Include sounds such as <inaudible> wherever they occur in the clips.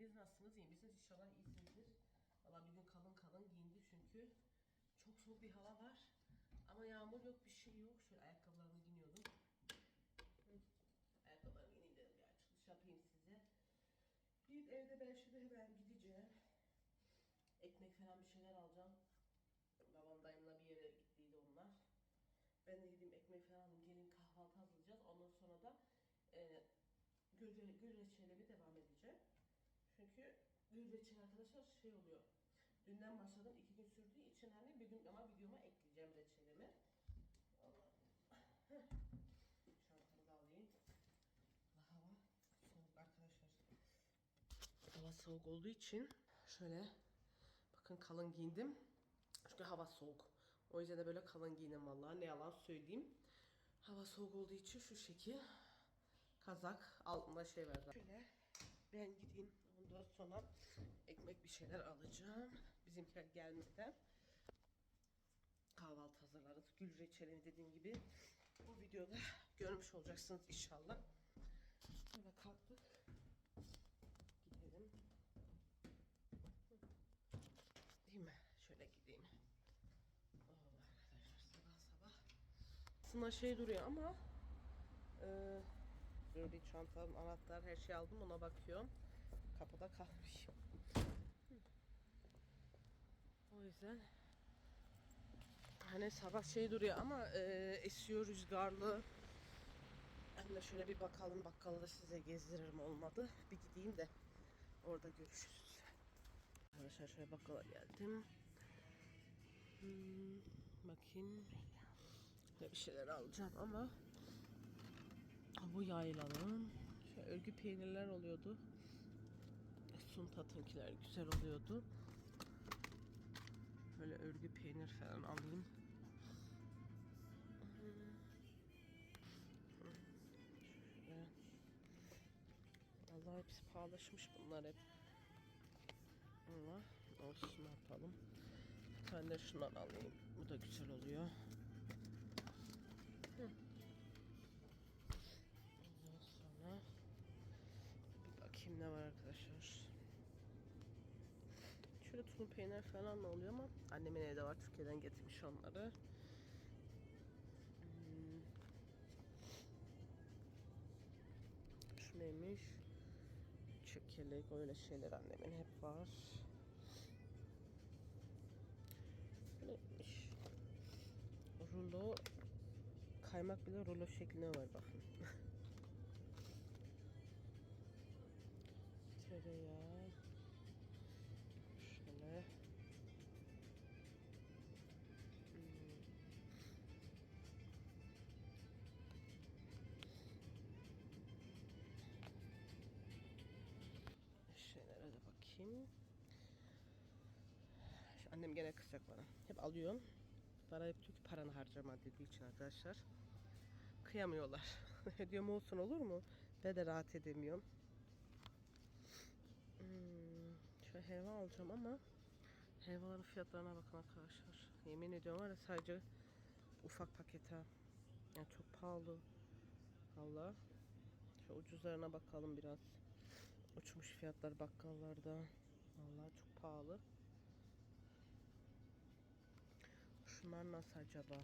Siz nasılsınız? İyi misiniz? İnşallah iyisinizdir. Valla bir gün kalın kalın giyindi çünkü çok soğuk bir hava var. Ama yağmur yok, bir şey yok. Şöyle ayakkabılarımı giyiniyordum. Ayakkabılarımı giyineyim dedim bir açılış yapayım size. Bir evde ben şimdi hemen gideceğim. Ekmek falan bir şeyler alacağım. Babam dayımla bir yere gittiydi onlar. Ben de gideyim ekmek falan gelin kahvaltı hazırlayacağız. Ondan sonra da e, gül, gül reçelemi devam edeceğim. Çünkü gül reçeli arkadaşlar şey oluyor. Dünden başladım, iki gün sürdüğü için hani bir gün ama videoma ekleyeceğim reçelimi. Çantamı da alayım. Hava soğuk arkadaşlar. Hava soğuk olduğu için şöyle bakın kalın giyindim. Çünkü hava soğuk. O yüzden de böyle kalın giyinim vallahi ne yalan söyleyeyim. Hava soğuk olduğu için şu şekil kazak altında şey zaten. Şöyle ben gideyim ondan sonra ekmek bir şeyler alacağım. Bizimkiler gelmeden kahvaltı hazırlarız. Gül reçelini dediğim gibi bu videoda görmüş olacaksınız inşallah. Böyle kalktık. Gidelim. Değil mi? Şöyle gideyim. Arkadaşlar sabah sabah. Aslında şey duruyor ama e, böyle çantam, anahtar her şey aldım ona bakıyorum. Kapıda kalmış. Hı. O yüzden hani sabah şey duruyor ama e, esiyor rüzgarlı. Ben de şöyle bir bakalım bakkalı size gezdiririm olmadı. Bir gideyim de orada görüşürüz. Arkadaşlar şöyle bakkala geldim. Hmm, bakayım. Ne bir şeyler alacağım ama bu yaylanın şöyle örgü peynirler oluyordu. Suntat'ınkiler güzel oluyordu. Böyle örgü peynir falan alayım. Şöyle. Allah hepsi pahalaşmış bunlar hep. Ama olsun ne yapalım. Bir tane de şundan alayım. Bu da güzel oluyor. Hı. Ondan sonra bir bakayım ne var arkadaşlar. Şöyle tulum peynir falan da oluyor ama annemin evde var. Türkiye'den getirmiş onları. Hmm. Şu neymiş? Çökelek öyle şeyler annemin hep var. Neymiş? Rulo kaymak bile rulo şeklinde var bakın. <laughs> Tereyağı. Annem gene kızacak bana. Hep alıyorum. Bana hep diyor ki paranı harcama dediği için arkadaşlar. Kıyamıyorlar. <laughs> Diyorum olsun olur mu? Ben de rahat edemiyorum. Hmm, şöyle helva alacağım ama helvaların fiyatlarına bakın arkadaşlar. Yemin ediyorum var ya sadece ufak pakete. Yani çok pahalı. Allah. Şu ucuzlarına bakalım biraz. Uçmuş fiyatlar bakkallarda. Vallahi çok pahalı. Şunlar nasıl acaba?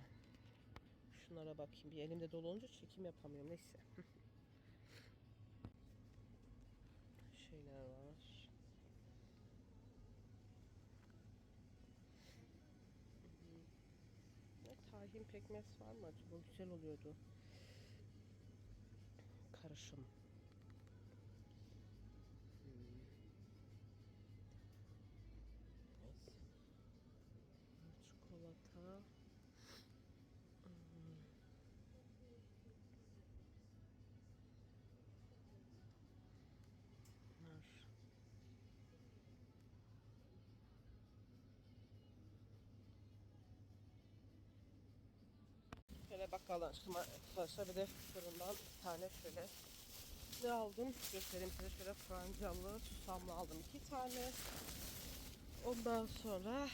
Şunlara bakayım. Bir elimde dolu olunca çekim yapamıyorum. Neyse. <laughs> Şeyler var. Ne tahin pekmez var mı acaba? Güzel oluyordu. Karışım. Hmm. Bunlar. Şöyle çıktım arkadaşlar. Bir de fırından bir tane şöyle ne aldım? Göstereyim size şöyle francalı, susamlı aldım iki tane. Ondan sonra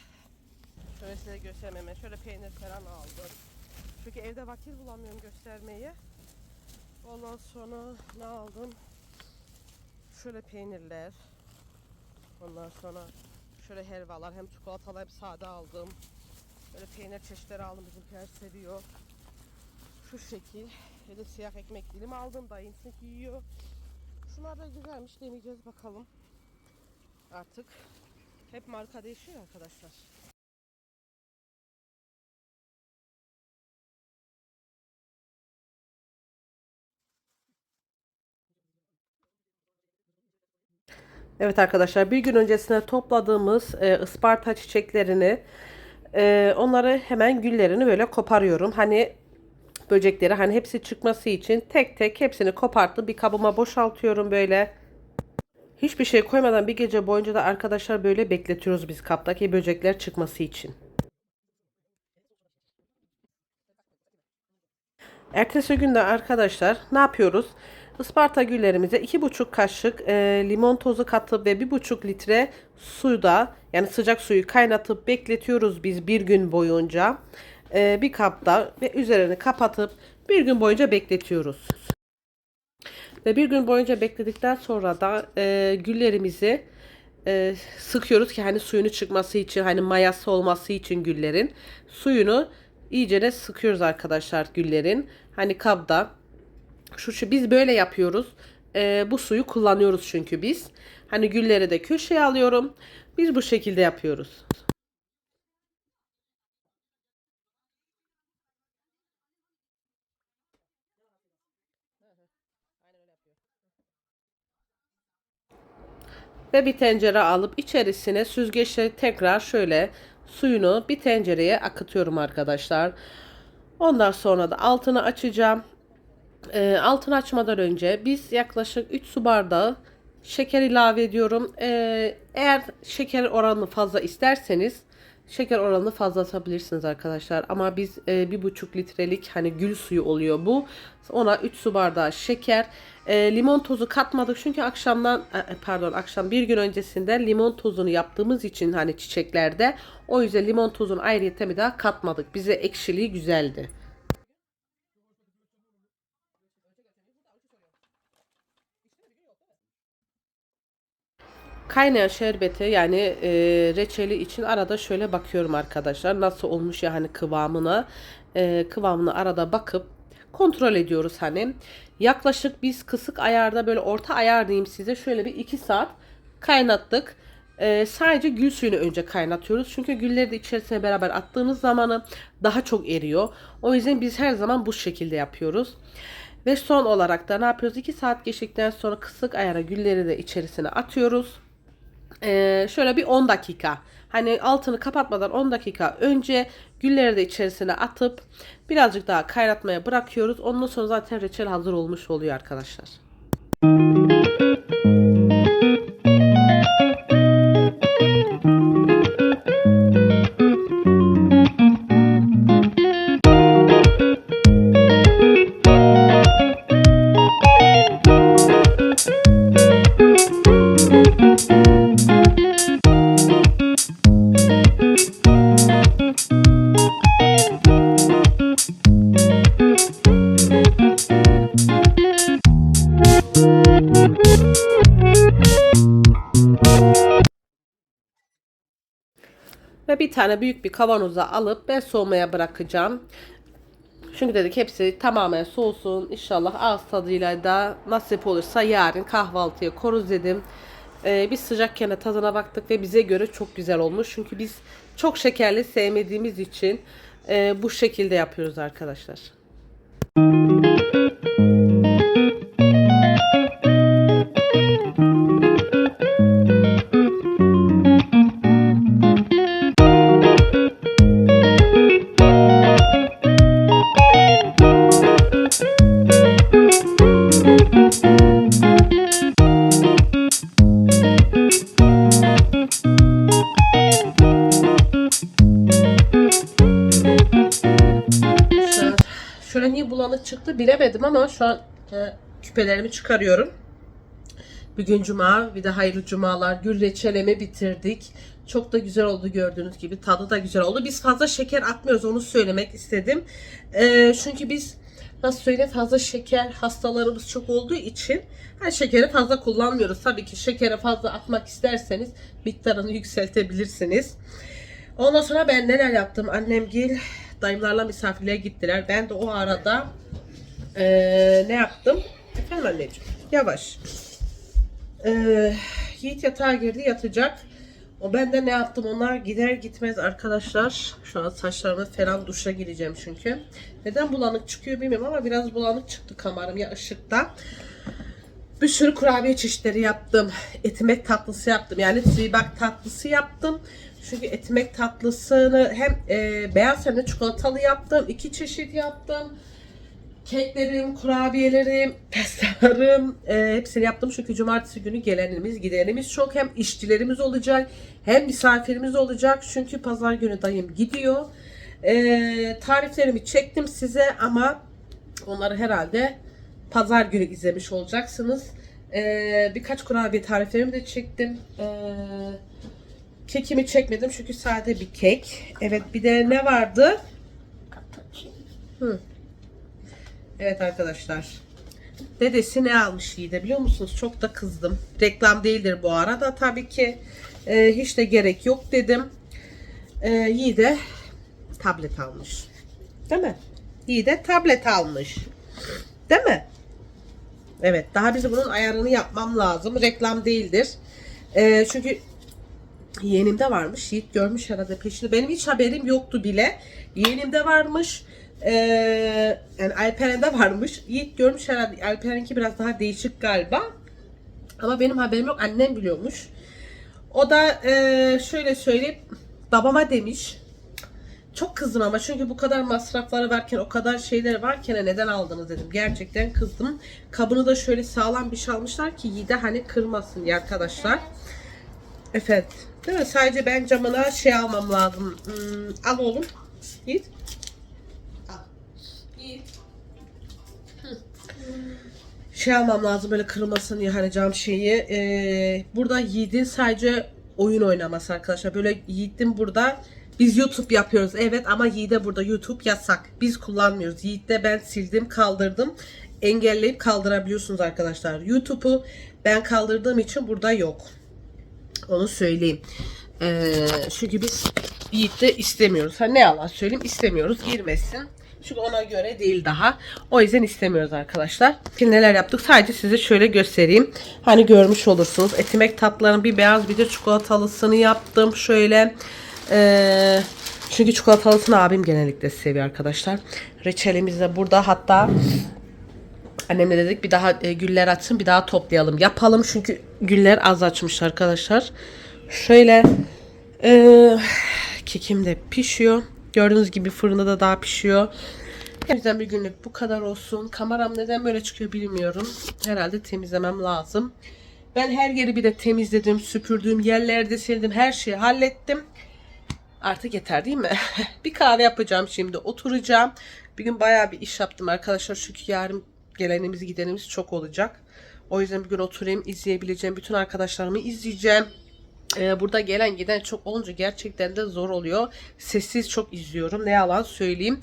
şöyle size göstermeme şöyle peynir falan aldım. Çünkü evde vakit bulamıyorum göstermeyi. Ondan sonra ne aldım? Şöyle peynirler. Ondan sonra şöyle helvalar hem çikolatalı hem sade aldım. Böyle peynir çeşitleri aldım bizimkiler seviyor. Şu şekil. Bir de siyah ekmek dilim aldım. Dayımsın yiyor. Şunlar da güzelmiş deneyeceğiz bakalım. Artık hep marka değişiyor arkadaşlar. Evet arkadaşlar bir gün öncesine topladığımız e, ısparta çiçeklerini e, onları hemen güllerini böyle koparıyorum. Hani böcekleri hani hepsi çıkması için tek tek hepsini kopartıp bir kabıma boşaltıyorum böyle. Hiçbir şey koymadan bir gece boyunca da arkadaşlar böyle bekletiyoruz biz kaptaki böcekler çıkması için. Ertesi günde arkadaşlar ne yapıyoruz? Isparta güllerimize 2,5 kaşık e, limon tozu katıp ve 1,5 litre suda yani sıcak suyu kaynatıp bekletiyoruz biz bir gün boyunca. E, bir kapta ve üzerini kapatıp bir gün boyunca bekletiyoruz. Ve bir gün boyunca bekledikten sonra da e, güllerimizi e, sıkıyoruz ki hani suyunu çıkması için hani mayası olması için güllerin suyunu iyice de sıkıyoruz arkadaşlar güllerin. Hani kabda şu, şu biz böyle yapıyoruz. E, bu suyu kullanıyoruz çünkü biz. Hani gülleri de köşeye alıyorum. Biz bu şekilde yapıyoruz. Ve bir tencere alıp içerisine süzgeçle tekrar şöyle suyunu bir tencereye akıtıyorum arkadaşlar. Ondan sonra da altını açacağım. E, altını açmadan önce biz yaklaşık 3 su bardağı şeker ilave ediyorum. E, eğer şeker oranını fazla isterseniz şeker oranını fazla atabilirsiniz arkadaşlar. Ama biz e, bir buçuk litrelik hani gül suyu oluyor bu. Ona 3 su bardağı şeker. E, limon tozu katmadık çünkü akşamdan e, pardon akşam bir gün öncesinde limon tozunu yaptığımız için hani çiçeklerde o yüzden limon tozunu ayrıyeten bir daha katmadık. Bize ekşiliği güzeldi. Kaynayan şerbeti yani e, reçeli için arada şöyle bakıyorum arkadaşlar. Nasıl olmuş ya hani kıvamına. E, kıvamını arada bakıp kontrol ediyoruz hani. Yaklaşık biz kısık ayarda böyle orta ayar diyeyim size şöyle bir 2 saat kaynattık. E, sadece gül suyunu önce kaynatıyoruz. Çünkü gülleri de içerisine beraber attığınız zamanı daha çok eriyor. O yüzden biz her zaman bu şekilde yapıyoruz. Ve son olarak da ne yapıyoruz? 2 saat geçtikten sonra kısık ayara gülleri de içerisine atıyoruz. Ee, şöyle bir 10 dakika. Hani altını kapatmadan 10 dakika önce gülleri de içerisine atıp birazcık daha kaynatmaya bırakıyoruz. Ondan sonra zaten reçel hazır olmuş oluyor arkadaşlar. Ve bir tane büyük bir kavanoza alıp ben soğumaya bırakacağım. Çünkü dedik hepsi tamamen soğusun. İnşallah ağız tadıyla da nasip olursa yarın kahvaltıya koruz dedim. Ee, biz sıcakken tadına baktık ve bize göre çok güzel olmuş. Çünkü biz çok şekerli sevmediğimiz için e, bu şekilde yapıyoruz arkadaşlar. Arkadaşlar, Bulanık çıktı bilemedim ama şu an e, küpelerimi çıkarıyorum. Bugün cuma bir de hayırlı cumalar. Gül reçelemi bitirdik. Çok da güzel oldu gördüğünüz gibi. Tadı da güzel oldu. Biz fazla şeker atmıyoruz onu söylemek istedim. E, çünkü biz nasıl söyleyeyim fazla şeker hastalarımız çok olduğu için hani şekeri fazla kullanmıyoruz. Tabii ki şekere fazla atmak isterseniz miktarını yükseltebilirsiniz. Ondan sonra ben neler yaptım? Annem gel dayımlarla misafirliğe gittiler. Ben de o arada eee, ne yaptım? Efendim anneciğim yavaş. Eee Yiğit yatağa girdi yatacak. O ben de ne yaptım onlar gider gitmez arkadaşlar. Şu an saçlarımı falan duşa gireceğim çünkü. Neden bulanık çıkıyor bilmiyorum ama biraz bulanık çıktı kameram ya ışıkta. Bir sürü kurabiye çeşitleri yaptım. Etimek tatlısı yaptım. Yani tribak tatlısı yaptım. Çünkü etimek tatlısını hem e, beyaz hem de çikolatalı yaptım. İki çeşit yaptım. Keklerim, kurabiyelerim, pastalarım e, hepsini yaptım. Çünkü cumartesi günü gelenimiz, gidenimiz çok. Hem işçilerimiz olacak hem misafirimiz olacak. Çünkü pazar günü dayım gidiyor. E, tariflerimi çektim size ama onları herhalde pazar günü izlemiş olacaksınız. E, birkaç kurabiye tariflerimi de çektim. E, kekimi çekmedim çünkü sade bir kek. Evet bir de ne vardı? Hı. Evet arkadaşlar. Dedesi ne almış Yiğit'e biliyor musunuz? Çok da kızdım. Reklam değildir bu arada. Tabii ki e, hiç de gerek yok dedim. E, Yiğit'e tablet almış. Değil mi? Yiğit'e tablet almış. Değil mi? Evet. Daha bize bunun ayarını yapmam lazım. Reklam değildir. E, çünkü yeğenimde varmış. Yiğit görmüş herhalde peşini. Benim hiç haberim yoktu bile. Yeğenimde varmış. Ee, yani Alperen'de varmış. Yiğit görmüş herhalde. Alperen'inki biraz daha değişik galiba. Ama benim haberim yok. Annem biliyormuş. O da ee, şöyle söyleyeyim. Babama demiş. Çok kızdım ama çünkü bu kadar masrafları varken o kadar şeyler varken neden aldınız dedim. Gerçekten kızdım. Kabını da şöyle sağlam bir şey almışlar ki Yiğit'e hani kırmasın diye arkadaşlar. Evet. Değil mi? Sadece ben camına şey almam lazım. Hmm, al oğlum. Yiğit. Al. Yiğit. Hı. Şey almam lazım böyle kırılmasın diye hani cam şeyi. Ee, burada Yiğit'in sadece oyun oynaması arkadaşlar. Böyle Yiğit'in burada biz YouTube yapıyoruz evet ama Yiğit'e burada YouTube yasak. Biz kullanmıyoruz. Yiğit'te ben sildim kaldırdım. Engelleyip kaldırabiliyorsunuz arkadaşlar. YouTube'u ben kaldırdığım için burada yok. Onu söyleyeyim. Ee, çünkü biz Yiğit'te istemiyoruz. Ha ne yalan söyleyeyim istemiyoruz. Girmesin. Çünkü ona göre değil daha. O yüzden istemiyoruz arkadaşlar. Şimdi neler yaptık? Sadece size şöyle göstereyim. Hani görmüş olursunuz. Etimek tatlıların bir beyaz bir de çikolatalısını yaptım. Şöyle. Ee, çünkü çikolatalısını abim genellikle seviyor arkadaşlar. Reçelimiz de burada. Hatta Annemle dedik bir daha e, güller açsın bir daha toplayalım. Yapalım çünkü güller az açmış arkadaşlar. Şöyle e, kekim de pişiyor. Gördüğünüz gibi fırında da daha pişiyor. O yüzden bir günlük bu kadar olsun. Kameram neden böyle çıkıyor bilmiyorum. Herhalde temizlemem lazım. Ben her yeri bir de temizledim, süpürdüm, yerlerde sildim, her şeyi hallettim. Artık yeter değil mi? <laughs> bir kahve yapacağım şimdi. Oturacağım. Bir gün bayağı bir iş yaptım arkadaşlar. Çünkü yarın gelenimiz gidenimiz çok olacak. O yüzden bir gün oturayım izleyebileceğim. Bütün arkadaşlarımı izleyeceğim. Ee, burada gelen giden çok olunca gerçekten de zor oluyor. Sessiz çok izliyorum. Ne yalan söyleyeyim.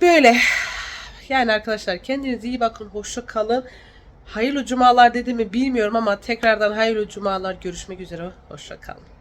Böyle. Yani arkadaşlar kendinize iyi bakın. Hoşça kalın. Hayırlı cumalar dedi mi bilmiyorum ama tekrardan hayırlı cumalar. Görüşmek üzere. Hoşça kalın.